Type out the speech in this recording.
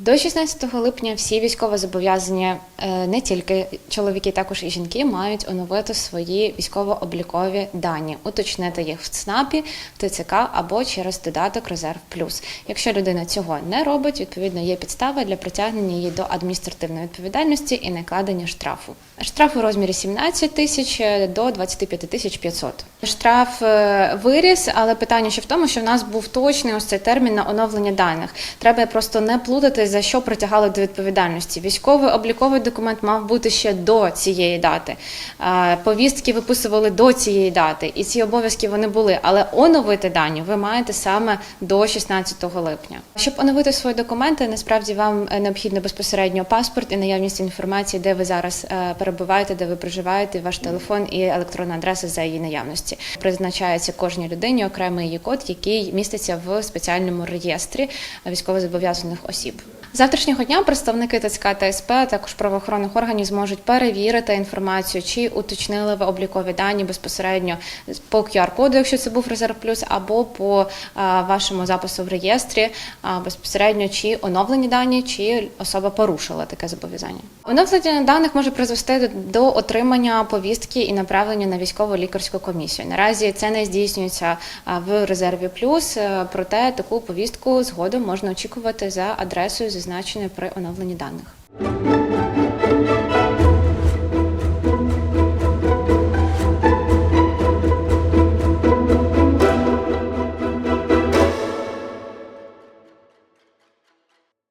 До 16 липня всі військовозобов'язані, е, не тільки чоловіки, також і жінки, мають оновити свої військово-облікові дані, уточнити їх в ЦНАПі, в ТЦК або через додаток Резерв Плюс. Якщо людина цього не робить, відповідно є підстава для притягнення її до адміністративної відповідальності і накладення штрафу. Штраф у розмірі 17 тисяч до 25 тисяч 500. Штраф е, виріс, але питання ще в тому, що в нас був точний ось цей термін на оновлення даних. Треба просто не плутати за що притягали до відповідальності. Військовий обліковий документ мав бути ще до цієї дати. Е, Повістки виписували до цієї дати, і ці обов'язки вони були. Але оновити дані ви маєте саме до 16 липня. Щоб оновити свої документи, насправді вам необхідно безпосередньо паспорт і наявність інформації, де ви зараз е, перебуваєте, де ви проживаєте, ваш телефон і електронна адреса за її наявності. Призначається кожній людині окремий її код, який міститься в спеціальному реєстрі військовозобов'язаних осіб. Завтрашнього дня представники ТЦК та СП, також правоохоронних органів зможуть перевірити інформацію, чи уточнили ви облікові дані безпосередньо по QR-коду, якщо це був резерв плюс, або по вашому запису в реєстрі безпосередньо чи оновлені дані, чи особа порушила таке зобов'язання. Оновлення даних може призвести до- отримання повістки і направлення на військово лікарську комісію. Наразі це не здійснюється в резерві плюс, е, проте таку повістку згодом можна очікувати за адресою, зазначеною при оновленні даних.